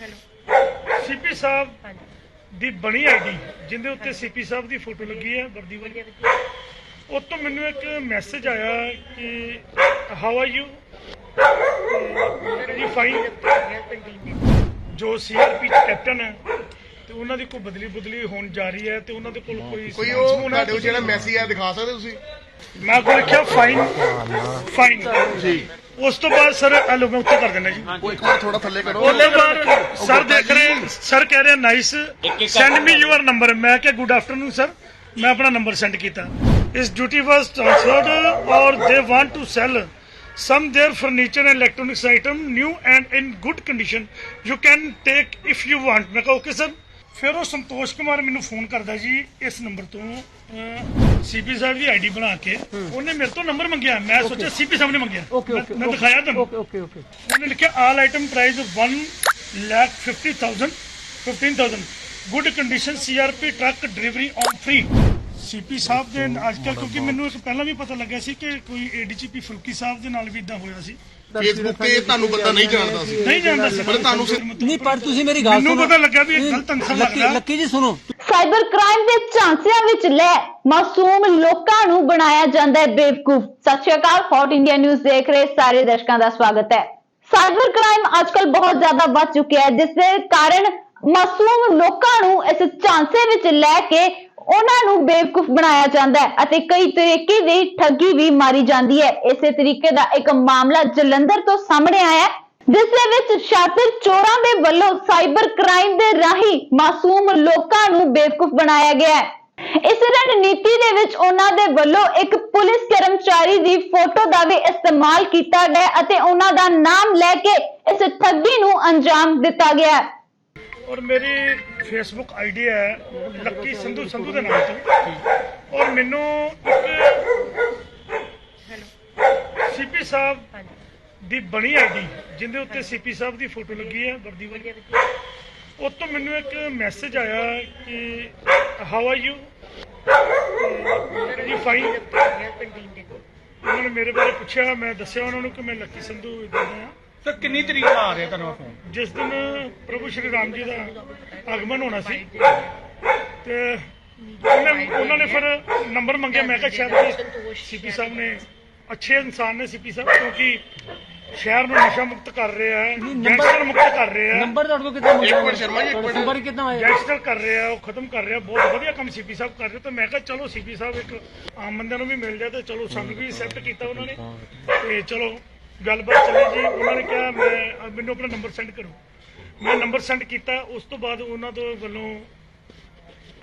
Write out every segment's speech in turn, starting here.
Hello. CP ਸਾਹਿਬ ਹਾਂਜੀ। ਦੀ ਬਣੀ ID ਜਿੰਦੇ ਉੱਤੇ ਸੀਪੀ ਸਾਹਿਬ ਦੀ ਫੋਟੋ ਲੱਗੀ ਹੈ ਵਰਦੀ ਵਾਲੀ। ਉਹ ਤੋਂ ਮੈਨੂੰ ਇੱਕ ਮੈਸੇਜ ਆਇਆ ਕਿ ਹਾਊ ਆਰ ਯੂ ਜੀ ਫਾਈਨ ਜੋ ਸੀਆਰਪੀ ਚ ਕੈਪਟਨ ਹੈ ਤੇ ਉਹਨਾਂ ਦੀ ਕੋਈ ਬਦਲੀ ਬਦਲੀ ਹੋਣ ਜਾ ਰਹੀ ਹੈ ਤੇ ਉਹਨਾਂ ਦੇ ਕੋਲ ਕੋਈ ਕੋਈ ਉਹ ਤੁਹਾਡੇ ਕੋਲ ਜਿਹੜਾ ਮੈਸੇਜ ਆ ਦਿਖਾ ਸਕਦੇ ਤੁਸੀਂ? ਮੈਂ ਕੋਲ ਲਿਖਿਆ ਫਾਈਨ ਫਾਈਨ ਜੀ। ਉਸ ਤੋਂ ਬਾਅਦ ਸਰ ਆ ਲੋ ਮੈਂ ਉੱਤੇ ਕਰ ਦਿੰਦਾ ਜੀ। ਉਹ ਇੱਕ ਵਾਰ ਥੋੜਾ ਥੱਲੇ ਕਰੋ। ਉਹਦੇ ਬਾਅਦ ਸਰ ਦੇਖ ਰਹੇ ਸਰ ਕਹਿ ਰਹੇ nice send me your number ਮੈਂ ਕਿਹਾ ਗੁੱਡ ਆਫਟਰਨੂਨ ਸਰ ਮੈਂ ਆਪਣਾ ਨੰਬਰ ਸੈਂਡ ਕੀਤਾ। ਇਸ ਡਿਊਟੀ ਵਾਸ ਟ੍ਰਾਂਸਫਰਡ ਔਰ they want to sell some their furniture and electronics item new and in good condition? You can take if you want ਮੈਂ ਕਿਹਾ okay sir ਫਿਰ ਉਹ ਸੰਤੋਸ਼ ਕੁਮਾਰ ਮੈਨੂੰ ਫੋਨ ਕਰਦਾ ਜੀ ਇਸ ਨੰਬਰ ਤੋਂ ਸੀਪੀ ਸਾਹਿਬ ਦੀ ਆਈਡੀ ਬਣਾ ਕੇ। ਉਹਨੇ ਮੇਰੇ ਤੋਂ ਨੰਬਰ ਮੰਗਿਆ। ਮੈਂ ਸੋਚਿਆ ਸੀਪੀ ਸਾਹਿਬ ਨੇ ਮੰਗਿਆ। ਮੈਂ- ਦਿਖਾਇਆ ਤੁਹਾਨੂੰ। Okay okay okay. ਉਹਨੇ ਲਿਖਿਆ all item price 1 lakh 50000 15000 good condition C R P truck delivery on free C P ਸਾਹਿਬ ਦੇ ਅੱਜ ਕਿਉਂਕਿ ਮੈਨੂੰ ਇੱਕ ਪਹਿਲਾਂ ਵੀ ਪਤਾ ਲੱਗਿਆ ਸੀ ਕਿ ਕੋਈ ਏਡੀਜੀਪੀ ਫੁਲਕੀ ਸਾਹਿਬ ਦੇ ਨਾਲ ਵੀ ਇਦਾਂ ਹੋਇਆ ਸੀ। ਫੇਸਬੁੱਕ ਤੇ ਤੁਹਾਨੂੰ ਬੰਦਾ ਨਹੀਂ ਜਾਣਦਾ ਸੀ। ਨਹੀਂ ਜਾਣਦਾ ਸੀ। ਪਰ ਤੁਹਾਨੂੰ ਨਹੀਂ ਪਰ ਤੁਸੀਂ ਮੇਰੀ ਗੱਲ ਮੈਨੂੰ ਸੁਣੋ। ਪਤਾ ਲੱਗਾ ਵੀ ਇਹ ਗਲਤ ਅੰਸਰ ਲੱਕੀ ਲੱਗਦਾ। ਲੱਕੀ ਜੀ ਸੁਣੋ। ਸਾਈਬਰ ਕ੍ਰਾਈਮ ਦੇ ਝਾਂਸਿਆਂ ਵਿੱਚ ਲੈ ਮਾਸੂਮ ਲੋਕਾਂ ਨੂੰ ਬਣਾਇਆ ਜਾਂਦਾ ਹੈ ਬੇਵਕੂਫ। ਸਤਿ ਸ਼੍ਰੀ ਅਕਾਲ ਹੌਟ ਇੰਡੀਆ ਨਿਊਜ਼ ਦੇਖ ਰਹੇ ਸਾਰੇ ਦਰਸ਼ਕਾਂ ਦਾ ਸਵਾਗਤ ਹੈ। ਸਾਈਬਰ ਕ੍ਰਾਈਮ ਅੱਜਕੱਲ ਬਹੁਤ ਜ਼ਿਆਦਾ ਵੱਧ ਚੁੱਕਿਆ ਹੈ ਜਿਸ ਦੇ ਕਾਰਨ ਮਾਸੂਮ ਲੋਕਾਂ ਨੂੰ ਇਸ ਝਾਂਸੇ ਵਿੱਚ ਲੈ ਕੇ ਉਹਨਾਂ ਨੂੰ ਬੇਵਕੂਫ ਬਣਾਇਆ ਜਾਂਦਾ ਹੈ ਅਤੇ ਕਈ ਤਰੀਕੇ ਦੀ ਠੱਗੀ ਵੀ ਮਾਰੀ ਜਾਂਦੀ ਹੈ। ਇਸੇ ਤਰੀਕੇ ਦਾ ਇੱਕ ਮਾਮਲਾ ਜਲੰਧਰ ਤੋਂ ਸਾਹਮਣੇ ਆਇਆ ਹੈ। ਜਿਸ ਦੇ ਵਿੱਚ ਸ਼ਾਤਿਰ ਚੋਰਾਂ ਦੇ ਵੱਲੋਂ ਸਾਈਬਰ ਕ੍ਰਾਈਮ ਦੇ ਰਾਹੀਂ ਮਾਸੂਮ ਲੋਕਾਂ ਨੂੰ ਬੇਵਕੂਫ ਬਣਾਇਆ ਗਿਆ ਹੈ। ਇਸ ਰਣਨੀਤੀ ਦੇ ਵਿੱਚ ਉਹਨਾਂ ਦੇ ਵੱਲੋਂ ਇੱਕ ਪੁਲਿਸ ਕਰਮਚਾਰੀ ਦੀ ਫੋਟੋ ਦਾ ਵੀ ਇਸਤੇਮਾਲ ਕੀਤਾ ਗਿਆ ਅਤੇ ਉਹਨਾਂ ਦਾ ਨਾਮ ਲੈ ਕੇ ਇਸ ਠੱਗੀ ਨੂੰ ਅੰਜਾਮ ਦਿੱਤਾ ਗਿਆ ਔਰ ਮੇਰੀ ਫੇਸਬੁੱਕ ਆਈਡੀ ਹੈ ਲੱਕੀ ਸੰਧੂ ਸੰਧੂ ਦੇ ਨਾਮ ਤੋਂ। ਔਰ ਮੈਨੂੰ ਹੈਲੋ ਸੀਪੀ ਸਾਹਿਬ ਦੀ ਬਣੀ ਆਈਡੀ, ਜਿੰਦੇ ਉੱਤੇ ਸੀਪੀ ਸਾਹਿਬ ਦੀ ਫੋਟੋ ਲੱਗੀ ਹੈ, ਵਰਦੀ ਵਾਲੀ। ਵਧੀਆ ਤੋਂ ਮੈਨੂੰ ਇੱਕ ਮੈਸੇਜ ਆਇਆ ਕਿ ਹਾਊ ਆਰ ਯੂ ਜੀ ਫਾਈਨ ਉਹਨਾਂ ਨੇ ਮੇਰੇ ਬਾਰੇ ਪੁੱਛਿਆ, ਮੈਂ ਦੱਸਿਆ ਉਹਨਾਂ ਨੂੰ ਕਿ ਮੈਂ ਲੱਕੀ ਸੰਧੂ ਇਦਾਂ ਦਾ ਹਾਂ। ਸਰ ਕਿੰਨੀ ਤਰੀਕ ਆ ਰਿਹਾ ਤੁਹਾਨੂੰ ਫੋਨ ਜਿਸ ਦਿਨ ਪ੍ਰਭੂ ਸ਼੍ਰੀ ਰਾਮ ਜੀ ਦਾ ਆਗਮਨ ਹੋਣਾ ਸੀ ਤੇ ਉਹਨੇ ਉਹਨਾਂ ਨੇ ਫਿਰ ਨੰਬਰ ਮੰਗਿਆ ਮੈਂ ਕਿਹਾ ਸ਼ਾਇਦ ਸੀਪੀ ਸਾਹਿਬ ਨੇ ਅੱਛੇ ਇਨਸਾਨ ਨੇ ਸੀਪੀ ਸਾਹਿਬ ਕਿਉਂਕਿ ਸ਼ਹਿਰ ਨੂੰ ਨਸ਼ਾ ਮੁਕਤ ਕਰ ਰਿਹਾ ਹੈ ਗੈਂਗਸਟਰ ਮੁਕਤ ਕਰ ਰਿਹਾ ਹੈ। ਨੰਬਰ ਤੁਹਾਡੇ ਕੋਲ ਕਿੱਦਾਂ ਇੱਕ ਮਿੰਟ ਸ਼ਰਮਾ ਜੀ, ਇੱਕ ਮਿੰਟ। ਨੰਬਰ ਕਿੱਦਾਂ ਆਇਆ? ਗੈਂਗਸਟਰ ਕਰ ਰਿਹਾ ਉਹ ਖਤਮ ਕਰ ਰਿਹਾ ਬਹੁਤ ਵਧੀਆ ਕੰਮ ਸੀਪੀ ਸਾਹਿਬ ਕਰ ਰਹੇ ਤੇ ਮੈਂ ਕਿਹਾ ਚਲੋ ਸੀਪੀ ਸਾਹਿਬ ਇੱਕ ਆਮ ਬੰਦਿਆਂ ਨੂੰ ਵੀ ਮਿਲ ਜਾਏ ਤੇ ਚਲੋ ਸਾਨੂੰ ਵੀ ਐਕਸੈਪਟ ਕੀਤਾ ਉਹਨਾਂ ਨੇ ਤੇ ਚਲੋ ਗੱਲਬਾਤ ਚੱਲੀ ਜੀ ਉਹਨਾਂ ਨੇ ਕਿਹਾ ਮੈਂ ਮੈਨੂੰ ਆਪਣਾ ਨੰਬਰ ਸੈਂਡ ਕਰੋ। ਮੈਂ ਨੰਬਰ ਸੈਂਡ ਕੀਤਾ ਉਸ ਤੋਂ ਬਾਅਦ ਉਹਨਾਂ ਤੋਂ ਵੱਲੋਂ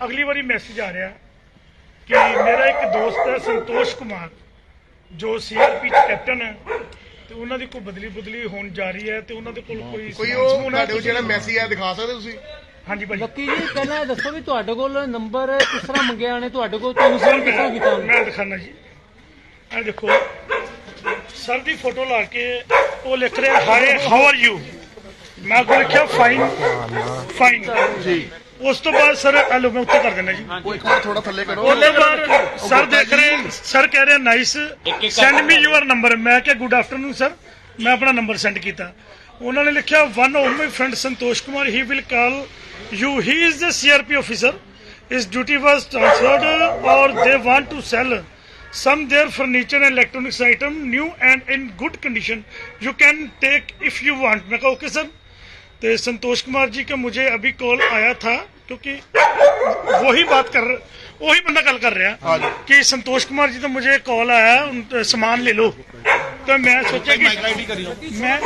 ਅਗਲੀ ਵਾਰੀ ਮੈਸੇਜ ਆ ਰਿਹਾ ਕਿ ਮੇਰਾ ਇੱਕ ਦੋਸਤ ਹੈ ਸੰਤੋਸ਼ ਕੁਮਾਰ ਜੋ ਸੀਆਰਪੀ ਚ ਕੈਪਟਨ ਹੈ। ਤੇ ਉਹਨਾਂ ਦੀ ਕੋਈ ਬਦਲੀ ਬਦਲੀ ਹੋਣ ਜਾ ਰਹੀ ਹੈ ਤੇ ਉਹਨਾਂ ਦੇ ਕੋਲ ਕੋਈ ਕੋਈ ਉਹ ਤੁਹਾਡੇ ਕੋਲ ਜਿਹੜਾ ਮੈਸੇਜ ਆ ਦਿਖਾ ਸਕਦੇ ਤੁਸੀਂ? ਹਾਂਜੀ ਭਾਜੀ। ਲੱਕੀ ਜੀ ਪਹਿਲਾਂ ਇਹ ਦੱਸੋ ਵੀ ਤੁਹਾਡੇ ਕੋਲ ਨੰਬਰ ਕਿਸ ਤਰ੍ਹਾਂ ਮੰਗਿਆ ਨੇ ਤੁਹਾਡੇ ਕੋਲ ਤੁਹਾਨੂੰ ਸਰ ਕਿਸ ਤਰ੍ਹਾਂ ਕੀਤਾ ਉਹਨੇ? ਮੈਂ ਦਿਖਾਣਾ ਜੀ। ਇਹ ਦੇਖੋ ਸਰ ਦੀ ਫੋਟੋ ਲਾ ਕੇ ਉਹ ਲਿਖ ਰਿਹਾ ਹਾਈ ਹਾਊ ਆਰ ਯੂ ਮੈਂ ਕੋ ਲਿਖਿਆ ਫਾਈਨ ਫਾਈਨ ਜੀ। ਉਸ ਤੋਂ ਬਾਅਦ ਸਰ ਆ ਲੋ ਮੈਂ ਉੱਤੇ ਕਰ ਦਿੰਦਾ ਜੀ। ਉਹ ਇੱਕ ਵਾਰ ਥੋੜਾ ਥੱਲੇ ਕਰੋ। ਉਹਦੇ ਬਾਅਦ ਸਰ ਦੇਖ ਰਹੇ ਸਰ ਕਹਿ ਰਹੇ nice send me your number ਮੈਂ ਕਿਹਾ ਗੁੱਡ ਆਫਟਰਨੂਨ ਸਰ ਮੈਂ ਆਪਣਾ ਨੰਬਰ ਸੈਂਡ ਕੀਤਾ। ਉਹਨਾਂ ਨੇ ਲਿਖਿਆ one of my friend Santosh Kumar he will call you he is the C R P officer his duty was transferred or they want to sell some their furniture and electronics item new and in good condition you can take if you want मैं कहा okay sir तो संतोष कुमार जी का मुझे अभी call आया था क्योंकि वही बात कर वही बंदा कल कर रहा हाँ जी। कि संतोष कुमार जी तो मुझे कॉल आया उन- सामान ले लो तो मैं सोचा कि ਆਈਡੀ ਕਰੀ ਮੈਂ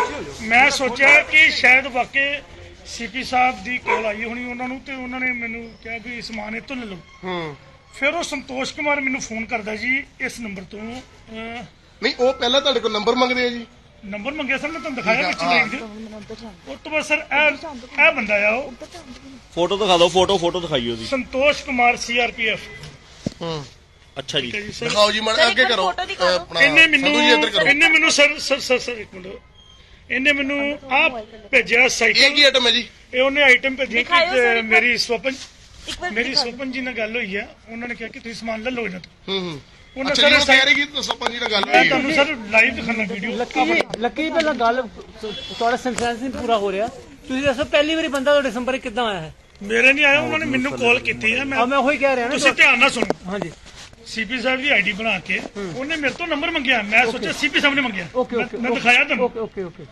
ਮੈਂ ਸੋਚਿਆ ਕਿ ਸ਼ਾਇਦ ਵਾਕਈ ਸੀਪੀ ਸਾਹਿਬ ਦੀ ਕਾਲ ਆਈ ਹੋਣੀ ਉਹਨਾਂ ਨੂੰ ਤੇ ਉਹਨਾਂ ਨੇ ਮੈਨੂੰ ਕਿਹਾ ਵੀ ਸਮਾਨ ਇਹ ਤੋਂ ਲੈ ਲਓ ਹੂੰ ਫਿਰ ਉਹ ਸੰਤੋਸ਼ ਕੁਮਾਰ ਮੈਨੂੰ ਫੋਨ ਕਰਦਾ ਜੀ ਇਸ ਨੰਬਰ ਤੋਂ ਅਹ, ਨਹੀਂ ਉਹ ਪਹਿਲਾਂ ਤੁਹਾਡੇ ਕੋਲ ਨੰਬਰ ਮੰਗਦੇ ਆ ਜੀ। ਨੰਬਰ ਮੰਗਿਆ ਸਰ ਮੈਂ ਤੁਹਾਨੂੰ ਦਿਖਾਇਆ ਵਿੱਚ। ਲਿੰਕ ਉਸ ਤੋਂ। ਬਾਅਦ ਸਰ ਇਹ ਇਹ ਬੰਦਾ ਆ ਉਹ। ਫੋਟੋ ਦਿਖਾ ਦਿਓ ਫੋਟੋ ਫੋਟੋ ਦਿਖਾਈਓ ਦੀ Santosh Kumar C R P F ਹੂੰ। ਅੱਛਾ ਜੀ। ਜੀ ਸਰ। ਦਿਖਾਓ ਜੀ ਮੜ ਅੱਗੇ ਇੱਕ ਕਰੋ। ਫੋਟੋ ਦਿਖਾ ਦਿਓ। ਆਪਣਾ ਇਹਨੇ ਸੰਧੂ ਜੀ ਇੱਧਰ ਮੈਨੂੰ ਕਰੋ। ਇਹਨੇ ਮੈਨੂੰ ਸਰ ਸਰ ਸਰ ਸਰ ਇੱਕ ਮਿੰਟ। ਇਹਨੇ ਮੈਨੂੰ ਆ ਭੇਜਿਆ ਇਹ ਸਾਈਕਲ ਕੀ ਆਈਟਮ ਹੈ ਜੀ? ਇਹ ਉਹਨੇ ਆਈਟਮ ਭੇਜੀ ਦਿਖਾਇਓ ਕਿ ਸਰ ਇੱਕ ਵਾਰ। ਮੇਰੀ ਸਵਪਨ ਇੱਕ ਵਾਰ ਮੇਰੀ ਦਿਖਾ ਦਿਓ। ਸਵਪਨ ਜੀ ਨਾਲ ਗੱਲ ਹੋਈ ਹੈ ਉਹਨਾਂ ਨੇ ਕਿਹਾ ਕਿ ਤੁਸੀਂ ਸਮਾਨ ਲੈ ਲਓ ਇਹਨਾਂ ਤੋਂ। ਹੂੰ ਹੂੰ। ਉਹਨਾਂ ਅੱਛਾ ਜੀ ਸਰ ਕਹਿ ਰਹੇ ਕਿ ਦੱਸੋ ਪੰਜੀ ਨਾਲ ਗੱਲ ਮੈਂ ਹੋਈ ਹੈ ਤੁਹਾਨੂੰ ਸਰ ਲਾਈਵ ਦਿਖਾਣਾ ਵੀਡੀਓ ਲੱਕੀ ਜੀ ਲੱਕੀ ਜੀ ਪਹਿਲਾਂ ਗੱਲ ਤੁਹਾਡਾ ਸੈਂਟੈਂਸ ਨਹੀਂ ਪੂਰਾ ਹੋ ਰਿਹਾ। ਤੁਸੀਂ ਦੱਸੋ ਪਹਿਲੀ ਵਾਰੀ ਬੰਦਾ ਤੁਹਾਡੇ ਸੰਪਰਕ ਕਿੱਦਾਂ ਆਇਆ ਹੈ? ਮੇਰੇ ਨਹੀਂ ਆਇਆ ਉਹਨਾਂ ਨੇ ਮੈਨੂੰ ਕਾਲ ਕੀਤੀ ਹੈ ਆ ਮੈਂ ਮੈਂ ਉਹੀ ਕਹਿ ਰਿਹਾ ਨਾ ਤੁਸੀਂ ਧਿਆਨ ਨਾਲ ਸੁਣੋ। ਹਾਂਜੀ। ਸੀਪੀ ਸਾਹਿਬ ਦੀ ਆਈਡੀ ਬਣਾ ਕੇ ਉਹਨੇ ਮੇਰੇ ਤੋਂ ਨੰਬਰ ਮੰਗਿਆ। ਮੈਂ ਸੋਚਿਆ ਸੀਪੀ ਸਾਹਿਬ ਨੇ ਮੰਗਿਆ। ਓਕੇ ਮੈਂ- ਓਕੇ ਮੈਂ ਦਿਖਾਇਆ ਤੁਹਾਨੂੰ। Okay okay okay.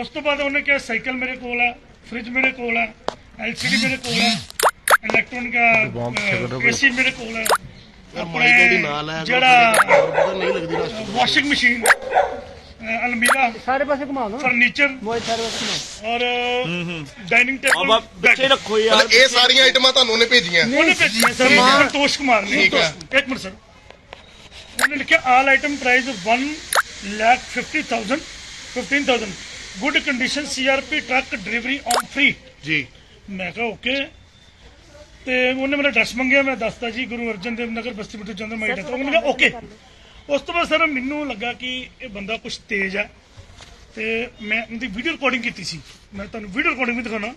ਉਸ ਤੋਂ ਬਾਅਦ ਉਹਨੇ ਕਿਹਾ ਸਾਈਕਲ ਮੇਰੇ ਕੋਲ ਹੈ ਫ੍ਰਿਜ ਮੇਰੇ ਕੋਲ ਹੈ ਐਲਸੀਡੀ ਮੇਰੇ ਕੋਲ ਹੈ ਇਲੈਕਟ੍ਰੋਨਿਕ ਏਸੀ ਮੇਰੇ ਕੋਲ ਹੈ। ਮਾਈਕ ਉਹਦੀ ਨਾਲ ਹੈ ਜਿਹੜਾ ਪਤਾ ਨਹੀਂ ਲੱਗਦੀ ਰਸਤੇ ਵਾਸ਼ਿੰਗ ਮਸ਼ੀਨ ਅਲਮੀਰਾ ਸਾਰੇ ਪਾਸੇ ਘੁਮਾ ਦੋ ਫਰਨੀਚਰ ਮੋਬਾਈਲ ਸਾਰੇ ਪਾਸੇ ਘੁਮਾਓ। ਔਰ ਡਾਈਨਿੰਗ ਟੇਬਲ ਬੱਚੇ ਰੱਖੋ ਯਾਰ ਇਹ ਸਾਰੀਆਂ ਆਈਟਮਾਂ ਤੁਹਾਨੂੰ ਉਹਨੇ ਭੇਜੀਆਂ। ਉਹਨੇ ਭੇਜੀ ਹੈ ਸਰ ਸੰਤੋਸ਼ ਕੁਮਾਰ ਨੇ। ਇੱਕ ਮਿੰਟ ਸਰ ਉਹਨੇ ਲਿਖਿਆ all item price 1 lakh 50000 15000 good condition C R P truck delivery on free ਜੀ। ਮੈਂ ਕਿਹਾ ਓਕੇ ਤੇ ਉਹਨੇ ਮੇਰਾ ਐਡਰੈਸ ਮੰਗਿਆ ਮੈਂ ਦੱਸਤਾ ਜੀ ਗੁਰੂ ਅਰਜਨ ਦੇਵ ਨਗਰ ਬਸਤੀ ਬਿੱਟੂ ਚੰਦਰ ਮਾਈ ਡੈਥ ਉਹਨੇ ਕਿਹਾ ਓਕੇ ਉਸ ਤੋਂ ਬਾਅਦ ਸਰ ਮੈਨੂੰ ਲੱਗਾ ਕਿ ਇਹ ਬੰਦਾ ਕੁਝ ਤੇਜ਼ ਹੈ। ਤੇ ਮੈਂ ਉਹਦੀ ਵੀਡੀਓ ਰਿਕਾਰਡਿੰਗ ਕੀਤੀ ਸੀ। ਮੈਂ ਤੁਹਾਨੂੰ ਵੀਡੀਓ ਰਿਕਾਰਡਿੰਗ ਵੀ ਦਿਖਾਉਣਾ।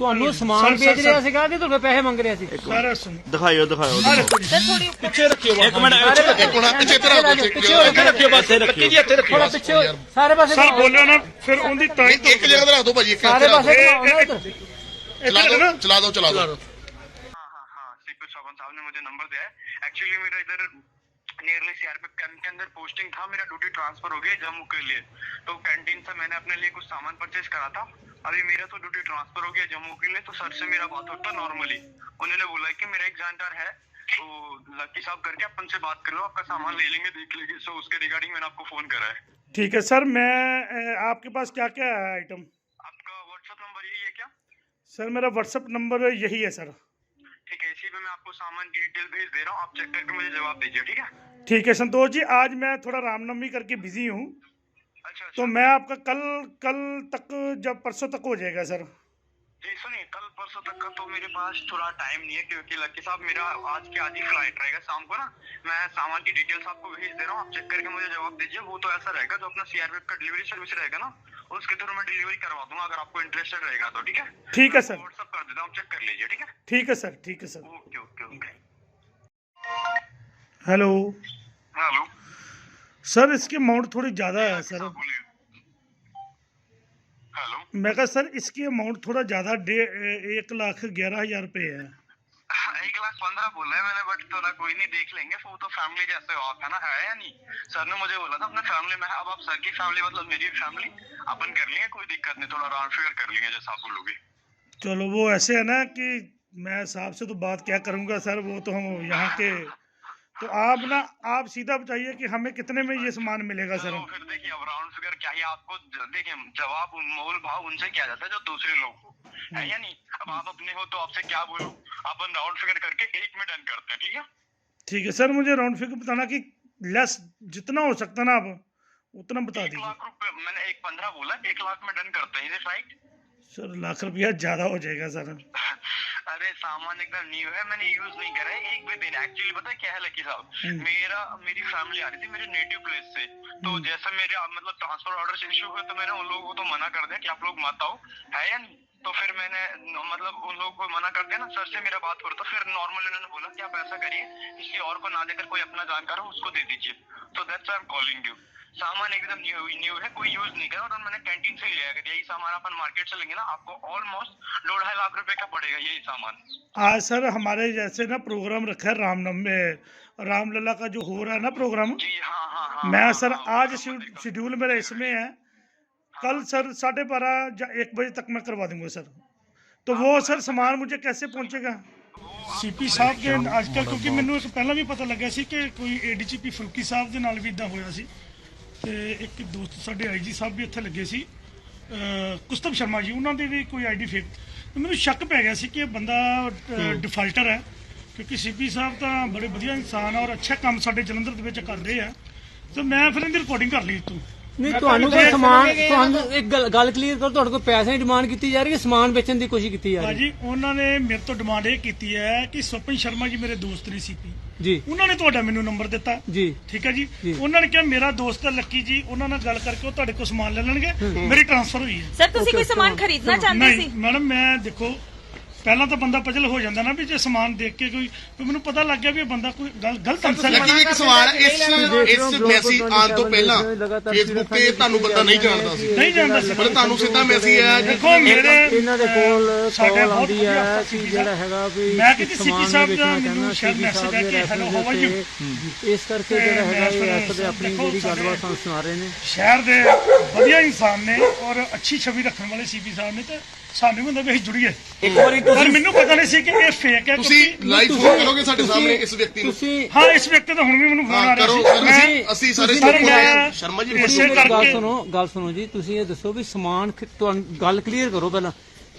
ਤੁਹਾਨੂੰ ਸਮਾਨ ਸਰ, ਵੇਚ ਸਰ, ਰਿਹਾ ਸਰ। ਸੀਗਾ ਕਿ ਤੁਹਾਡੇ ਪੈਸੇ ਮੰਗ ਰਿਹਾ ਸੀ ਸਾਰਾ ਸੁਣੋ ਦਿਖਾਇਓ ਦਿਖਾਇਓ ਆਹ ਦੇਖੋ ਜੀ ਸਰ ਥੋੜੀ ਪਿੱਛੇ ਰੱਖਿਓ ਇੱਕ ਮਿੰਟ ਇੱਕ ਮਿੰਟ ਪਿੱਛੇ ਇੱਧਰ ਆ ਪਿੱਛੇ ਤੁਸੀਂ ਹੋ ਇੱਥੇ ਰੱਖਿਓ ਬਸ ਇੱਥੇ ਰੱਖਿਓ। ਬੱਕੀ ਜੀ ਇੱਥੇ ਰੱਖਿਓ ਥੋੜਾ ਪਿੱਛੇ ਹੋ- ਸਾਰੇ ਪਾਸੇ ਸਰ ਘੁਮਾਓ। ਬੋਲਿਓ ਨਾ ਫਿਰ ਉਹਦੀ ਤਾਂ ਹੀ ਇੱਕ ਜਗ੍ਹਾ ਤੇ ਰੱਖ ਦਿਓ ਭਾਜੀ ਇੱਕ ਸਾਰੇ ਇੱਥੇ ਰੱਖ ਪਾਸੇ ਦਿਓ। ਘੁਮਾਓ ਨਾ ਇੱਧਰ ਚਲਾ ਇੱਥੇ ਨਾ ਦਿਓ ਚਲਾ ਦਿਓ ਚਲਾ ਦਿਓ हाँ हाँ हाँ सीपी चौहान साहब ने मुझे नंबर दिया है एक्चुअली मेरा इधर नियरली सीआरपीएफ कैंप के अंदर पोस्टिंग था मेरा ड्यूटी ट्रांसफ़र हो गया जम्मू के लिए। तो कैंटीन से मैंने अपने लिए कुछ सामान परचेज करा था। अभी मेरा तो ड्यूटी ट्रांसफ़र हो गया जम्मू के लिए तो सर से मेरा बात होता नॉर्मली उन्होंने बोला कि मेरा एक जानकार है तो लकी साहब करके अपन से बात कर लो आपका सामान ले लेंगे देख लेंगे। सो उसके रिगार्डिंग मैंने आपको फ़ोन करा है। ठीक है सर मैं आपके पास क्या क्या है आइटम आपका व्हाट्सअप नंबर यही है क्या? सर मेरा व्हाट्सअप नंबर यही है सर ठीक है इसी पे मैं आपको सामान की डिटेल भेज दे रहा हूँ। आप चेक करके मुझे जवाब दीजिए ठीक है? ठीक है संतोष जी आज मैं थोड़ा रामनवमी करके बिज़ी हूँ। अच्छा तो अच्छा। मैं आपका कल कल तक जब परसों तक हो जाएगा सर? जी सुनिए कल परसों तक का तो मेरे पास थोड़ा टाइम नहीं है क्योंकि लकी साहब मेरा आज के आज ही फ़्लाइट रहेगा शाम को ना। मैं सामान की डिटेल्स आपको भेज दे रहा हूँ आप चेक करके मुझे जवाब दीजिए। वो तो ऐसा रहेगा जो अपना सीआरपीएफ का डिलीवरी सर्विस रहेगा ना उसके थ्रू मैं डिलीवरी करवा दूँगा अगर आपको इंटरेस्टेड रहेगा तो ठीक है? ठीक है सर। व्हाट्सअप देता हूँ चेक कर लीजिए ठीक है? ठीक है सर ठीक है sir. Okay okay okay. Hello. Hello. Sir इसकी अमाउंट थोड़ी ज़्यादा है सर। हेलो। मैं कहा सर इसकी अमाउंट थोड़ा ज़्यादा एक लाख ग्यारह हज़ार रुपये है। एक लाख पंद्रह बोला है मैंने बट थोड़ा कोई नहीं देख लेंगे वो तो फैमिली जैसे हो आप है ना? है या नहीं? सर ने मुझे बोला था अपने फैमिली में अब आप सर की फैमिली मतलब मेरी फैमिली अपन कर लेंगे कोई दिक्कत नहीं थोड़ा राउंड फिगर कर लेंगे जैसा आप बोलोगे। चलो वो ऐसे है ना कि मैं साहब से तो बात क्या करूँगा सर वो तो हम यहाँ के तो आप ना आप सीधा बताइए कि हमें कितने में ये सामान मिलेगा सर? तो फिर देखिए अब राउंड फिगर क्या ही आपको देखिए जवाब मोल भाव उनसे किया जाता है जो दूसरे लोग हो है या नहीं? अब आप अपने हो तो आपसे क्या बोलूँ? अपन राउंड फिगर करके एक में डन करते हैं ठीक है? ठीक है सर मुझे राउंड फिगर बताना कि लेस जितना हो सकता ना आप उतना बता एक दीजिए। लाख रुपए मैंने एक पंद्रह बोला एक लाख में डन करते हैं राइट? सर लाख रुपया ज़्यादा हो जाएगा सर। अरे सामान एकदम न्यू है मैंने यूज़ नहीं करा है। एक भी दिन एक्चुअली पता क्या है लकी साहब? मेरा मेरी फैमिली आ रही थी मेरे नेटिव प्लेस से। तो जैसे मेरे मतलब ट्रांसफ़र ऑर्डर से इशू हुए तो मैंने उन लोगों को तो मना कर दिया कि आप लोग मत आओ। है या नहीं? तो फिर मैंने मतलब उन लोगों को मना कर दिया ना सर से मेरा बात करो। तो फिर नॉर्मल उन्होंने बोला कि आप ऐसा करिए किसी और को ना देकर कोई अपना जानकार हो उसको दे दीजिए। तो that's I am calling you सामान एकदम न्यू न्यू है कोई यूज नहीं करा और मैंने कैंटीन से ही लिया अगर यही सामान अपन मार्केट से लेंगे ना आपको ऑलमोस्ट दो ढाई लाख रुपए का पड़ेगा यही सामान आज सर हमारे जैसे ना प्रोग्राम रखा है रामनवमी में रामलला का जो हो रहा है ना प्रोग्राम जी हाँ हाँ हाँ मैं हाँ, सर हाँ, आज हाँ, देखा। शेड्यूल मेरा इसमें है कल सर साढ़े बारह या एक बजे तक मैं करवा दूंगा सर तो वो सर सामान मुझे कैसे पहुंचेगा ਸੀਪੀ ਸਾਹਿਬ ਦੇ ਅੱਜਕੱਲ ਕਿਉਂਕਿ ਮੈਨੂੰ ਇੱਕ ਪਹਿਲਾਂ ਵੀ ਪਤਾ ਲੱਗਿਆ ਸੀ ਕਿ ਕੋਈ ਏਡੀਜੀਪੀ ਫਰੂਕੀ ਸਾਹਿਬ ਦੇ ਨਾਲ ਵੀ ਇਦਾਂ ਹੋਇਆ ਸੀ ਤੇ ਇੱਕ ਦੋਸਤ ਸਾਡੇ ਆਈਜੀ ਸਾਹਿਬ ਵੀ ਇੱਥੇ ਲੱਗੇ ਸੀ ਅਹ ਕੁਸਤਬ ਸ਼ਰਮਾ ਜੀ ਉਹਨਾਂ ਦੇ ਵੀ ਕੋਈ ਆਈਡੀ ਫੇਕ। ਮੈਨੂੰ ਸ਼ੱਕ ਪੈ ਗਿਆ ਸੀ ਕਿ ਇਹ ਬੰਦਾ ਡਿਫਾਲਟਰ ਹੈ। ਕਿਉਂਕਿ ਸੀਪੀ ਸਾਹਿਬ ਤਾਂ ਬੜੇ ਵਧੀਆ ਇਨਸਾਨ ਆ ਔਰ ਅੱਛਾ ਕੰਮ ਸਾਡੇ ਜਲੰਧਰ ਦੇ ਵਿੱਚ ਕਰ ਰਹੇ ਆ। ਤੇ ਮੈਂ ਫਿਰ ਇਹਦੀ ਰਿਕਾਰਡਿੰਗ ਕਰ ਲਈ ਤੂੰ ਨਹੀਂ ਤੁਹਾਨੂੰ ਕੋਈ ਸਮਾਨ ਤੁਹਾਨੂੰ ਇੱਕ ਗੱਲ- ਗੱਲ ਕਲੀਅਰ ਕਰੋ ਤੁਹਾਡੇ ਕੋਲ ਪੈਸੇ ਦੀ ਡਿਮਾਂਡ ਕੀਤੀ ਜਾ ਰਹੀ ਹੈ ਸਮਾਨ ਵੇਚਣ ਦੀ ਕੋਸ਼ਿਸ਼ ਕੀਤੀ ਜਾ ਰਹੀ ਹੈ। ਭਾਜੀ ਉਹਨਾਂ ਨੇ ਮੇਰੇ ਤੋਂ ਡਿਮਾਂਡ ਇਹ ਕੀਤੀ ਹੈ ਕਿ ਸਵਪਨ ਸ਼ਰਮਾ ਜੀ ਮੇਰੇ ਦੋਸਤ ਨੇ ਸੀਪੀ ਜੀ। ਉਹਨਾਂ ਨੇ ਤੁਹਾਡਾ ਮੈਨੂੰ ਨੰਬਰ ਦਿੱਤਾ। ਜੀ। ਠੀਕ ਹੈ ਜੀ? ਜੀ। ਉਹਨਾਂ ਨੇ ਕਿਹਾ ਮੇਰਾ ਦੋਸਤ ਹੈ ਲੱਕੀ ਜੀ। ਉਹਨਾਂ ਨਾਲ ਗੱਲ ਕਰਕੇ ਉਹ ਤੁਹਾਡੇ ਕੋਲ ਸਮਾਨ ਲੈ ਲੈਣਗੇ। ਮੇਰੀ ਟ੍ਰਾਂਸਫਰ ਹੋਈ ਹੈ। ਸਰ ਤੁਸੀਂ ਕੋਈ ਸਮਾਨ ਖਰੀਦਣਾ ਚਾਹੁੰਦੇ ਨਹੀਂ ਸੀ? ਮੈਡਮ ਮੈਂ ਦੇਖੋ ਪਹਿਲਾਂ ਤਾਂ ਬੰਦਾ ਪਜਲ ਹੋ ਜਾਂਦਾ ਨਾ ਵੀ ਜੇ ਸਮਾਨ ਦੇਖ ਕੇ ਕੋਈ ਵੀ ਮੈਨੂੰ ਪਤਾ ਲੱਗ ਗਿਆ ਵੀ ਇਹ ਬੰਦਾ ਕੋਈ ਗਲ- ਗਲਤ ਅੰਸਰ ਲੱਗੀ ਇੱਕ ਸਵਾਲ ਹੈ, ਇਸ ਇਸ ਮੈਸੇਜ ਆਉਣ ਤੋਂ ਪਹਿਲਾਂ ਫੇਸਬੁੱਕ ਤੇ ਤੁਹਾਨੂੰ ਬੰਦਾ ਨਹੀਂ ਜਾਣਦਾ ਸੀ। ਨਹੀਂ ਜਾਣਦਾ ਸੀ। ਮਤਲਬ ਤੁਹਾਨੂੰ ਸਿੱਧਾ ਮੈਸੇਜ ਆਇਆ ਕਿ ਦੇਖੋ ਮੇਰੇ ਇਹਨਾਂ ਦੇ ਕੋਲ ਸਾਡੇ ਬਹੁਤ ਆਉਂਦੀ ਵਧੀਆ ਹੈ ਕਿ ਜਿਹੜਾ ਹੈਗਾ ਵੀ ਮੈਂ ਕਿਤੇ ਸਮਾਨ ਸੀਪੀ ਸਾਹਿਬ ਦਾ ਵੇਚਣਾ ਮੈਨੂੰ ਚਾਹੁੰਦਾ, ਸ਼ਾਇਦ message ਸਾਹਿਬ ਹੈ ਦੇ ਕਿ hello, how are you? ਇਸ ਕਰਕੇ ਜਿਹੜਾ ਹੈਗਾ ਇਹ ਐਸ ਦੇ ਆਪਣੀ ਦੇਖੋ, ਜਿਹੜੀ ਗੱਲਬਾਤ ਸਾਨੂੰ ਸੁਣਾ ਰਹੇ ਨੇ। ਸ਼ਹਿਰ ਦੇ ਵਧੀਆ ਇਨਸਾਨ ਨੇ ਔਰ ਅੱਛੀ ਛਵੀ ਰੱਖਣ ਵਾਲੇ ਸੀਪੀ ਸਾਹਿਬ ਨੇ ਤੇ ਸਾਨੂੰ ਵੀ ਹੁੰਦਾ ਵੀ ਅਸੀਂ ਜੁੜੀਏ। ਇੱਕ ਵਾਰੀ ਪਰ ਤੁਸੀਂ ਮੈਨੂੰ ਪਤਾ ਨਹੀਂ ਸੀ ਕਿ ਇਹ ਫੇਕ ਹੈ ਤੁਸੀਂ ਕਿਉਂਕਿ ਲਾਈਵ ਫੋਨ ਕਰੋਗੇ ਸਾਡੇ ਸਾਹਮਣੇ ਇਸ ਵਿਅਕਤੀ ਨੂੰ। ਤੁਸੀਂ ਹਾਂ ਇਸ ਵਿਅਕਤੀ ਦਾ ਹੁਣ ਵੀ ਮੈਨੂੰ ਫੋਨ ਆ ਹਾਂ ਰਿਹਾ ਕਰੋ। ਸੀ। ਮੈਂ ਅਸੀਂ ਅਸੀਂ ਸਾਰੇ ਸਰ, ਮੈਂ- ਸ਼ਰਮਾ ਜੀ ਇਸੇ ਗੱਲ ਕਰਕੇ- ਸੁਣੋ ਗੱਲ ਸੁਣੋ ਜੀ ਤੁਸੀਂ ਇਹ ਦੱਸੋ ਵੀ ਸਮਾਨ ਕਿ- ਤੁਹਾਨੂੰ ਗੱਲ ਕਲੀਅਰ ਕਰੋ ਪਹਿਲਾਂ।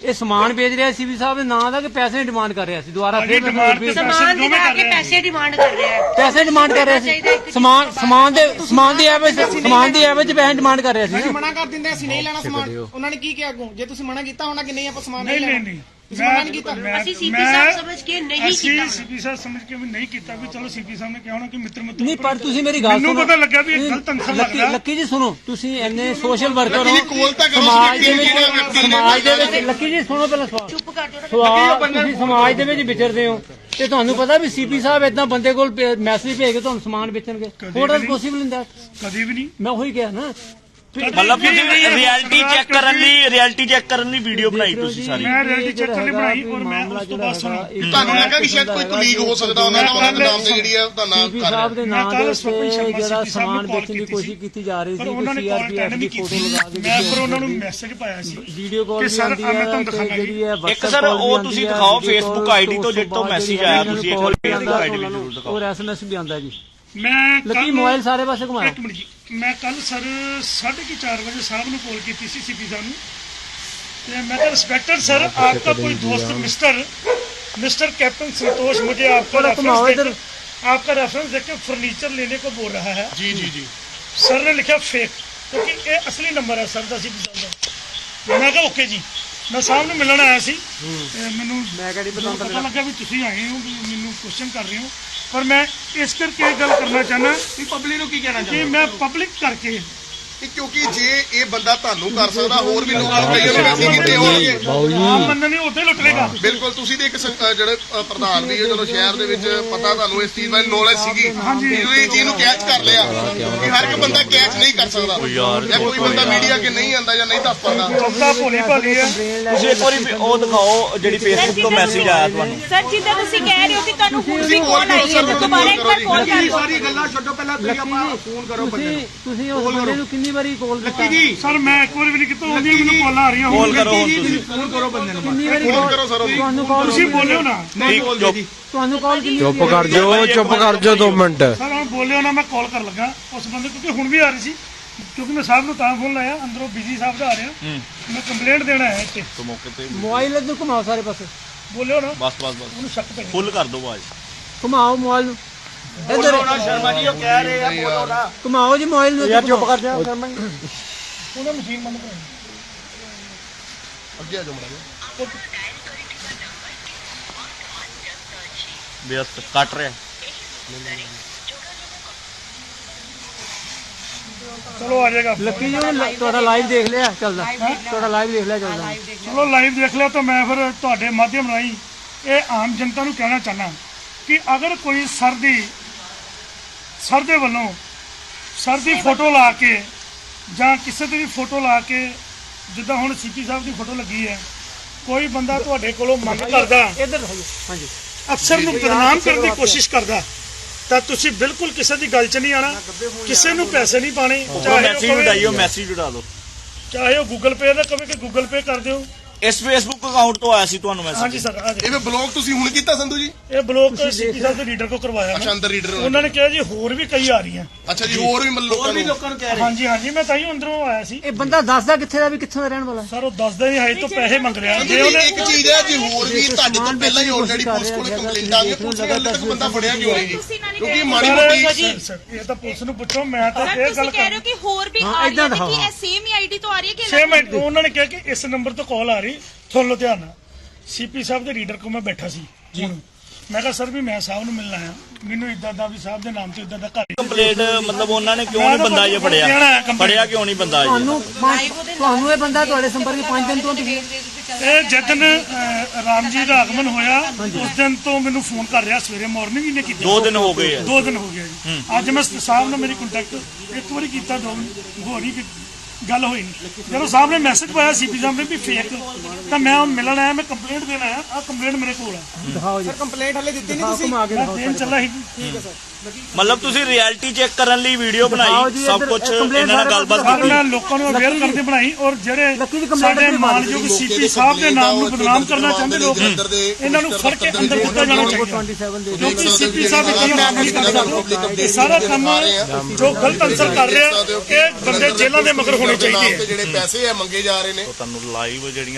ਇਹ ਸਮਾਨ ਵੇਚ ਰਿਹਾ ਸੀ ਵੀ ਸਾਹਿਬ ਦੇ ਨਾਂ ਦਾ ਕਿ ਪੈਸੇ ਦੀ ਡਿਮਾਂਡ ਕਰ ਰਿਹਾ ਸੀ? ਦੁਬਾਰਾ ਫਿਰ repeat ਤੇ। ਸਮਾਨ ਕੇ ਰਹੇ ਆ। ਪੈਸੇ ਡਿਮਾਂਡ ਕਰ ਰਿਹਾ ਹੈ। ਪੈਸੇ ਡਿਮਾਂਡ ਕਰ ਰਿਹਾ ਸੀ। ਸਮਾਨ ਤੋਂ ਸਮਾਨ ਦੇ ਸਮਾਨ ਦੀ ਐਵਰੇਜ ਸਮਾਨ ਦੀ ਐਵਰੇਜ ਪੈਸੇ ਡਿਮਾਂਡ ਕਰ ਰਿਹਾ ਸੀ। ਨਾ। ਮਨਾ ਕਰ ਦਿੰਦੇ ਅਸੀਂ ਨਹੀਂ ਲੈਣਾ ਸਮਾਨ। ਉਹਨਾਂ ਨੇ ਕੀ ਕਿਹਾ ਅੱਗੋਂ? ਜੇ ਤੁਸੀਂ ਮਨਾ ਕੀਤਾ ਹੋਣਾ ਕਿ ਨਹੀਂ ਆਪਾਂ ਸਮਾਨ ਨਹੀਂ ਨਹੀਂ ਨਹੀਂ ਲੈਣਾ। ਨਹੀਂ। ਤੁਸੀਂ ਮਨਾ ਨਹੀਂ ਕੀਤਾ ਅਸੀਂ ਮੈਂ- ਸਾਹਿਬ ਸਮਝ ਕੇ ਨਹੀਂ ਅਸੀਂ ਕੀਤਾ। ਸੀਪੀ ਸਾਹਿਬ ਸਮਝ ਕੇ ਵੀ ਨਹੀਂ ਕੀਤਾ ਵੀ ਚਲੋ ਸੀਪੀ ਸਾਹਿਬ ਨੇ ਕਿਹਾ ਹੋਣਾ ਕਿ ਮਿੱਤਰ ਮਿੱਤਰ ਨਹੀਂ ਪਰ ਤੁਸੀਂ ਮੇਰੀ ਗੱਲ ਮੈਨੂੰ ਸੁਣੋ। ਪਤਾ ਲੱਗਾ ਵੀ ਇਹ ਨਹੀਂ, ਗਲਤ ਅੰਸਰ ਲੱਕੀ- ਲੱਗਦਾ। ਲੱਕੀ ਜੀ ਸੁਣੋ ਤੁਸੀਂ ਇੰਨੇ ਸੋਸ਼ਲ ਵਰਕਰ ਹੋ। ਸਮਾਜ ਦੇ ਵਿੱਚ ਸਮਾਜ ਦੇ ਵਿੱਚ। ਲੱਕੀ ਜੀ ਸੁਣੋ ਪਹਿਲਾਂ ਸਵਾਲ। ਚੁੱਪ ਕਰ ਜਾਓ ਸਵਾਲ ਤੁਸੀਂ ਸਮਾਜ ਦੇ ਵਿੱਚ ਵਿਚਰਦੇ ਹੋ ਤੇ ਤੁਹਾਨੂੰ ਪਤਾ ਵੀ ਸੀਪੀ ਸਾਹਿਬ ਇਦਾਂ ਬੰਦੇ ਕੋਲ ਮੈਸੇਜ ਭੇਜ ਕੇ ਤੁਹਾਨੂੰ ਸਮਾਨ ਵੇਚਣਗੇ। ਕਦੇ ਹੋਰ। ਪੋਸੀਬਲ ਦੈਟ ਕਦੀ ਵੀ ਨਹੀਂ। ਮੈਂ ਉਹੀ ਕਿਹਾ ਨਾ ਮਤਲਬ ਤੁਸੀਂ ਰਿਐਲਿਟੀ ਚੈੱਕ ਕਰਨ ਲਈ ਰਿਐਲਿਟੀ ਚੈੱਕ ਕਰਨ ਲਈ ਵੀਡੀਓ ਬਣਾਈ ਤੁਸੀਂ ਸਾਰੀ। ਮੈਂ reality check ਕਰਨ ਲਈ ਬਣਾਈ ਔਰ ਮੈਂ ਉਸ ਤੋਂ ਬਾਅਦ ਸੁਣੋ। ਤੁਹਾਨੂੰ ਲੱਗਾ ਕਿ ਸ਼ਾਇਦ ਕੋਈ ਕੁਲੀਗ ਹੋ ਸਕਦਾ ਉਹਨਾਂ ਦਾ ਉਹਨਾਂ ਦੇ ਨਾਮ ਤੇ ਜਿਹੜੀ ਹੈ ਉਹਦਾ ਨਾਮ ਕਰ ਰਿਹਾ। ਸਾਹਿਬ ਦੇ ਮੈਂ ਨਾਂ ਕੱਲ੍ਹ ਦੇ ਸਵਪਨ ਸ਼ਰਮਾ ਉੱਤੇ ਜਿਹੜਾ ਸਮਾਨ ਵੇਚਣ ਦੀ ਕੋਸ਼ਿਸ਼। ਕੀਤੀ ਜਾ ਰਹੀ ਪਰ ਸੀ ਕਿ ਸੀਆਰਪੀਐਫ ਦੀ ਫੋਟੋ ਲਗਾ ਕੇ ਮੈਂ ਫਿਰ ਉਹਨਾਂ ਨੂੰ ਮੈਸੇਜ ਪਾਇਆ ਸੀ ਵੀਡੀਓ ਕਾਲ ਕਿ ਵੀ ਸਰ, ਆਉਂਦੀ ਹੈ ਜਿਹੜੀ ਹੈ ਇੱਕ ਸਰ ਉਹ ਤੁਸੀਂ ਦਿਖਾਓ ਫੇਸਬੁੱਕ ਆਈਡੀ ਤੋਂ ਜਿੱਥੋਂ ਤੋਂ ਮੈਸੇਜ ਆਇਆ ਤੁਸੀਂ ਇੱਕ ਵਾਰੀ ਫੇਸਬੁੱਕ ਆਈਡੀ ਵੀ ਜ਼ਰੂਰ ਦਿਖਾਓ। ਔਰ ਐਸਐਮਐਸ ਵੀ ਆਉਂਦਾ ਜੀ। ਮੈਂ ਲੱਕੀ ਕੱਲ੍ਹ- ਮੋਬਾਈਲ ਸਾਰੇ ਪਾਸੇ ਘੁਮਾਇਆ ਇੱਕ ਮਿੰਟ ਜੀ ਮੈਂ ਕੱਲ ਸਰ 4:30 ਵਜੇ ਸਾਹਿਬ ਨੂੰ ਕਾਲ ਕੀਤੀ ਸੀ ਸੀਪੀ ਸਾਹਿਬ ਨੂੰ ਤੇ मैं कहा रिस्पेक्टेड सर आपका कोई दोस्त मिस्टर मिस्टर कैप्टन संतोष मुझे आपका थोड़ा घुमाओ रेफरेंस इधर। देख आपका रेफरेंस देख के फर्नीचर लेने को बोल रहा है ਜੀ ਜੀ ਜੀ सर ने लिखा फेक क्योंकि ये असली नंबर है सर ਦਾ ਸੀ ਦਾ ਮੈਂ ਕਿਹਾ ਓਕੇ ਜੀ ਮੈਂ ਸਾਹਿਬ ਨੂੰ ਮਿਲਣ ਆਇਆ ਸੀ। ਤੇ ਮੈਨੂੰ ਮੈਂ ਕਿਹੜੀ ਜਦੋਂ ਪਤਾ ਲੱਗਾ ਵੀ ਤੁਸੀਂ ਆਏ ਹੋ ਵੀ ਮੈਨੂੰ ਕੁਐਸਚਨ ਕਰ ਰਹੇ ਹੋ। ਪਰ ਮੈਂ ਇਸ ਕਰਕੇ ਇਹ ਗੱਲ ਕਰਨਾ ਚਾਹਨਾ ਵੀ ਪਬਲਿਕ ਨੂੰ ਕੀ ਕਹਿਣਾ ਕਿ ਮੈਂ ਪਬਲਿਕ ਕਰਕੇ ਕਿਉਂਕਿ ਜੇ ਇਹ ਬੰਦਾ ਤੁਹਾਨੂੰ ਕਰ ਸਕਦਾ ਹੋਰ ਵੀ ਲੋਕਾਂ ਨੂੰ ਕਈ ਵੈਸੇ ਕੀਤੇ ਹੋਣਗੇ ਆਮ ਬੰਦਾ ਨਹੀਂ ਉੱਥੇ ਲੁੱਟ ਲੇਗਾ। ਬਿਲਕੁਲ ਤੁਸੀਂ ਤੇ ਇੱਕ ਸ- ਜਿਹੜੇ ਅ, ਪ੍ਰਧਾਨ ਵੀ ਹੋ ਚਲੋ ਸ਼ਹਿਰ ਦੇ ਵਿੱਚ ਪਤਾ ਤੁਹਾਨੂੰ ਇਸ ਚੀਜ਼ ਬਾਰੇ ਨੌਲੇਜ ਸੀਗੀ ਤੁਸੀਂ ਇਹ ਚੀਜ਼ ਨੂੰ ਕੈਚ ਕਰ ਲਿਆ ਕਿ ਹਰ ਇੱਕ ਬੰਦਾ ਕੈਚ ਨਹੀਂ ਕਰ ਸਕਦਾ। ਜਾਂ ਕੋਈ ਬੰਦਾ ਮੀਡੀਆ ਕੇ ਨਹੀਂ ਆਂਦਾ ਜਾਂ ਨਹੀਂ ਦੱਸ ਪਾਉਂਦਾ। ਚੌਥਾ ਭੋਲੀ ਭਾਲੀ ਹੈ। ਤੁਸੀਂ ਇੱਕ ਵਾਰੀ ਉਹ ਦਿਖਾਓ ਜਿਹੜੀ ਫੇਸਬੁੱਕ ਤੋਂ ਮੈਸੇਜ ਆਇਆ ਤੁਹਾਨੂੰ। ਸਰ ਜਿੱਦਾਂ ਤੁਸੀਂ ਕਹਿ ਰਹੇ ਹੋ ਕਿ ਤੁਹਾਨੂੰ ਹੁਣ ਵੀ ਕਾਲ ਆਈ ਹੈ ਤਾਂ ਦੁਬਾਰਾ ਇੱਕ ਵਾਰ ਕਾਲ ਕਰ ਲਓ ਸਾਰੀ ਗੱਲਾਂ ਛੱਡੋ ਪਹਿਲਾਂ ਤੁਸੀਂ ਆਪਾਂ ਫੋਨ ਕਰੋ ਬੰਦੇ ਨੂੰ। ਤੁਸੀਂ ਉਸ ਬੰਦੇ ਨੂੰ ਕਿੰਨੀ ਵਾਰੀ ਕਾਲ ਲੱਕੀ ਜੀ। ਸਰ ਮੈਂ ਇੱਕ ਵਾਰੀ ਵੀ ਨਹੀਂ ਕੀਤਾ ਉਹਦੀ ਮੈਨੂੰ ਕਾਲਾਂ ਆ ਰਹੀਆਂ ਕਾਲ ਹੁਣ ਕਰੋ ਹੁਣ ਤੁਸੀਂ ਫੋਨ ਕਰੋ ਬੰਦੇ ਨੂੰ ਕਿੰਨੀ ਵਾਰੀ call- ਕਰੋ ਸਰ। ਤੁਹਾਨੂੰ ਕਾਲ ਤੁਸੀਂ ਬੋਲਿਓ ਨਾ। ਠੀਕ, ਬੋਲਦੇ ਜੀ। ਤੁਹਾਨੂੰ ਕਾਲ ਕਿੰਨੀ ਚੁੱਪ ਕਰ ਜਾਓ ਚੁੱਪ ਕਰ ਜਾਓ 2 ਮਿੰਟ। ਸਰ ਹੁਣ ਬੋਲਿਓ ਨਾ ਮੈਂ ਕਾਲ ਕਰਨ ਲੱਗਾ। ਉਸ ਬੰਦੇ ਕਿਉਂਕਿ ਹੁਣ ਵੀ ਆ ਰਹੀ ਸੀ। ਕਿਉਂਕਿ ਮੈਂ ਸਾਹਿਬ ਨੂੰ ਤਾਂ ਫੋਨ ਲਾਇਆ ਅੰਦਰੋਂ ਬਿਜ਼ੀ ਸਾਹਿਬ ਦਾ ਆ ਰਿਹਾ ਮੈਂ ਕੰਪਲੇਂਟ ਦੇਣਾ ਹੈ ਇੱਥੇ। ਤੋਂ ਮੌਕੇ ਤੇ ਮੋਬਾਈਲ ਇੱਧਰ ਘੁਮਾਓ ਸਾਰੇ ਪਾਸੇ। ਬੋਲਿਓ ਨਾ। ਬਸ ਬਸ ਬਸ। ਉਹਨੂੰ ਸ਼ੱਕ ਪੈ ਫੁੱਲ ਕਰ ਦਿਓ ਆਵਾਜ਼। ਘੁਮਾਓ ਮੋਬਾਈਲ ਨੂੰ। ਇੱਧਰ ਸ਼ਰਮਾ ਜੀ ਉਹ ਕਹਿ ਰਹੇ ਆ ਬੋਲੋ ਨਾ ਘੁਮਾਓ ਜੀ ਮੋਬਾਈਲ ਨੂੰ ਯਾਰ ਚੁੱਪ ਕਰ ਜਾ। ਉਹਨੇ ਮਸ਼ੀਨ ਬੰਦ ਕਰਾਈ। ਅੱਗੇ ਆ ਜਾਓ ਮੜਾ ਬੇਅਸਤ ਕੱਟ ਰਿਹਾ। ਚਲੋ ਆ ਜਾਏਗਾ। ਲੱਕੀ ਜੀ ਤੁਹਾਡਾ ਲਾਈਵ ਦੇਖ ਲਿਆ ਚੱਲਦਾ। ਤੁਹਾਡਾ ਲਾਈਵ ਦੇਖ ਲਿਆ ਚੱਲਦਾ। ਚਲੋ ਲਾਈਵ ਦੇਖ ਲਿਆ ਤਾਂ ਮੈਂ ਫਿਰ ਤੁਹਾਡੇ ਮਾਧਿਅਮ ਰਾਹੀਂ ਇਹ ਆਮ ਜਨਤਾ ਨੂੰ ਕਹਿਣਾ ਚਾਹਨਾ ਕਿ ਅਗਰ ਕੋਈ ਸਰ ਦੀ ਸਰ ਦੇ ਵੱਲੋਂ ਸਰ ਦੀ ਫੋਟੋ ਲਾ ਕੇ ਜਾਂ ਕਿਸੇ ਦੀ ਵੀ ਫੋਟੋ ਲਾ ਕੇ ਜਿੱਦਾਂ ਹੁਣ ਸੀਪੀ ਸਾਹਿਬ ਦੀ ਫੋਟੋ ਲੱਗੀ ਹੈ ਕੋਈ ਬੰਦਾ ਤੁਹਾਡੇ ਕੋਲੋਂ ਮੰਗ ਕਰਦਾ ਇੱਧਰ ਹਾਂਜੀ। ਅਫਸਰ ਨੂੰ ਬਦਨਾਮ ਕਰਨ ਦੀ ਕੋਸ਼ਿਸ਼ ਕਰਦਾ ਤਾਂ ਤੁਸੀਂ ਬਿਲਕੁਲ ਕਿਸੇ ਦੀ ਗੱਲ 'ਚ ਨਹੀਂ ਆਣਾ ਕਿਸੇ ਨੂੰ ਪੈਸੇ ਨਹੀਂ ਪਾਣੇ ਉਹ ਚਾਹੇ ਮੈਸੇਜ ਉਹ ਉਡਾਈਓ ਮੈਸੇਜ ਉਡਾ ਦਿਓ। ਚਾਹੇ ਉਹ ਗੂਗਲ ਪੇ ਦਾ ਕਵੇ ਕਿ ਗੂਗਲ ਪੇ ਕਰ ਦਿਓ। ਇਸ ਫੇਸਬੁੱਕ ਅਕਾਊਂਟ ਤੋਂ ਆਇਆ ਸੀ ਤੁਹਾਨੂੰ ਹਾਂਜੀ ਮੈਸੇਜ ਸਰ ਆ ਜਾਓ। ਇਹ ਵੀ ਬਲੌਗ ਤੁਸੀਂ ਹੁਣ ਕੀਤਾ ਸੰਧੂ ਜੀ? ਇਹ ਬਲੌਕ ਸੀਪੀ ਸਾਹਿਬ ਦੇ ਲੀਡਰ ਕੋ ਕਰਵਾਇਆ ਅੱਛਾ ਮੈਂ। ਅੰਦਰ ਰੀਡਰ ਉਹਨਾਂ ਨੇ ਕਿਹਾ ਜੀ ਹੋਰ ਵੀ ਕਈ ਆ ਰਹੀਆਂ। ਅੱਛਾ ਜੀ ਹੋਰ ਵੀ ਮਤਲਬ ਲੋਕਾਂ ਨੂੰ। ਲੋਕਾਂ ਨੂੰ ਕਹਿ ਹਾਂਜੀ ਹਾਂਜੀ ਮੈਂ ਤਾਂ ਹੀ ਅੰਦਰੋਂ ਆਇਆ ਸੀ। ਇਹ ਬੰਦਾ ਦੱਸਦਾ ਕਿੱਥੇ ਦਾ ਵੀ ਕਿੱਥੋਂ ਦਾ ਰਹਿਣ ਵਾਲਾ? ਸਰ ਉਹ ਦੱਸਦਾ ਹੀ ਹੈ ਤੋਂ ਪੈਸੇ ਮੰਗ ਰਿਹਾ। ਸੰਧੂ ਜੇ ਜੀ ਉਹਨੇ ਇੱਕ ਚੀਜ਼ ਹੈ ਜੇ ਹੋਰ ਵੀ ਤੁਹਾਡੇ ਤੋਂ ਪਹਿਲਾਂ ਹੀ ਆਲਰੇਡੀ ਪੁਲਿਸ ਕੋਲ ਕੰਪਲੇਂਟ ਆ ਗਈ ਪੁਲਿਸ ਨੇ ਹਾਲੇ ਤੱਕ ਬੰਦਾ ਫੜਿਆ ਕਿਉਂ ਨਹੀਂ? ਜੀ ਕਿਉਂਕਿ ਇਹ ਮਾੜੀ ਮੋਟੀ ਸਰ, ਸਰ, ਇਹ ਤਾਂ ਪੁਲਿਸ ਨੂੰ ਪੁੱਛੋ ਮੈਂ ਤਾਂ ਸਰ ਇਹ ਤੁਸੀਂ ਗੱਲ ਕਹਿ ਕਰ। ਰਹੇ ਹੋ ਕਿ ਹੋਰ ਵੀ ਹਾਂ, ਆ ਏਦਾਂ ਨੇ ਦਿਖਾਓ, ਕਿ ਹਾਂ। ਇਹ ਸੇਮ ਹੀ ਆਈਡੀ ਤੋਂ ਆ ਰਹੀ ਹੈ ਕਿ ਮਿੰਟ ਉਹਨਾਂ ਨੇ ਕਿਹਾ ਕਿ ਇਸ ਨੰਬਰ ਤੋਂ ਕਾਲ ਆ ਰਹੀ। ਸੁਣ ਲਓ ਧਿਆਨ ਨਾਲ। ਸੀਪੀ ਸਾਹਿਬ ਦੇ ਲੀਡਰ ਕੋ ਮੈਂ ਬੈਠਾ ਸੀ। ਜੀ। ਮੈਂ ਕਿਹਾ ਸਰ ਵੀ ਮੈਂ ਸਾਹਿਬ ਨੂੰ ਮਿਲਣਾ ਆ ਮੈਨੂੰ ਇਦਾਂ ਦਾ ਵੀ ਸਾਹਿਬ ਦੇ ਨਾਮ ਤੇ ਇਦਾਂ ਦਾ ਘਰ ਕੰਪਲੇਂਟ ਮਤਲਬ ਉਹਨਾਂ ਨੇ ਕਿਉਂ ਨਹੀਂ ਬੰਦਾ ਇਹ ਫੜਿਆ। ਫੜਿਆ ਕਿਉਂ ਨਹੀਂ ਬੰਦਾ ਇਹ? ਤੁਹਾਨੂੰ ਤੁਹਾਨੂੰ ਇਹ ਬੰਦਾ ਤੁਹਾਡੇ ਸੰਪਰਕ 5 ਦਿਨ ਤੋਂ ਤੁਸੀਂ ਇਹ ਜਿੱਦਨ ਰਾਮ ਜੀ ਦਾ ਆਗਮਨ ਹੋਇਆ। ਉਸ ਦਿਨ ਤੋਂ ਮੈਨੂੰ ਫੋਨ ਕਰ ਰਿਹਾ ਸਵੇਰੇ ਮਾਰਨਿੰਗ ਹੀ ਨੇ ਕੀਤਾ। ਦੋ ਦਿਨ ਹੋ ਗਏ ਆ। ਦੋ ਦਿਨ ਹੋ ਗਏ ਜੀ। ਅੱਜ ਮੈਂ ਸਾਹਿਬ ਨਾਲ ਮੇਰੀ ਕੰਟੈਕਟ ਇੱਕ ਵਾਰੀ ਕੀਤਾ ਦੋ ਹੋਰ ਹੀ ਕਿ- ਗੱਲ ਹੋਈ ਨਹੀਂ। ਜਦੋਂ ਸਾਹਿਬ ਨੇ ਮੈਸੇਜ ਪਾਇਆ ਸੀਪੀ ਸਾਹਿਬ ਨੇ ਵੀ ਫੇਕ ਤਾਂ ਮੈਂ ਉਹ ਮਿਲਣ ਆਇਆ ਮੈਂ ਕੰਪਲੇਂਟ ਦੇਣ ਆਇਆ ਆ ਕੰਪਲੇਂਟ ਮੇਰੇ ਕੋਲ ਆ। ਦਿਖਾਓ ਜੀ। ਸਰ ਕੰਪਲੇਂਟ ਹਲੇ ਦਿੱਤੀ ਨਹੀਂ ਤੁਸੀਂ? ਮੈਂ ਦੇਣ ਚੱਲਾ ਸੀ। ਠੀਕ ਹੈ ਸਰ। ਮਤਲਬ ਤੁਸੀਂ ਰਿਐਲਿਟੀ ਚੈੱਕ ਕਰਨ ਲਈ ਵੀਡੀਓ ਬਣਾਈ ਸਭ ਕੁਝ ਇਹਨਾਂ ਨਾਲ ਗੱਲਬਾਤ ਕੀਤੀ। ਮੈਂ ਲੋਕਾਂ ਨੂੰ ਅਵੇਅਰ ਕਰਦੇ ਬਣਾਈ ਔਰ ਜਿਹੜੇ ਸਾਡੇ ਮਾਨਯੋਗ ਸੀਪੀ ਸਾਹਿਬ ਦੇ ਨਾਮ ਨੂੰ ਬਦਨਾਮ ਕਰਨਾ ਚਾਹੁੰਦੇ ਲੋਕ ਇਹਨਾਂ ਨੂੰ ਫੜ ਕੇ ਅੰਦਰ ਦਿੱਤਾ ਜਾਣਾ ਚਾਹੀਦਾ। 27 ਦੇ ਕਿਉਂਕਿ ਸੀਪੀ ਸਾਹਿਬ ਇਹ ਕੰਮ ਨਹੀਂ ਕਰ ਸਕਦੇ ਇਹ ਸਾਰਾ ਕੰਮ ਜੋ ਗਲਤ ਅਨਸਰ ਕਰ ਰਿਹਾ ਇਹ ਬੰਦੇ ਜੇਲ੍ਹਾਂ ਦੇ ਮਗਰ ਹੋਣੇ ਚਾਹੀਦੇ ਆ। ਜਿਹੜੇ ਪੈਸੇ ਆ ਮੰਗੇ ਜਾ ਰਹੇ ਨੇ। ਤੁਹਾਨੂੰ ਲਾਈਵ ਜਿਹੜੀਆਂ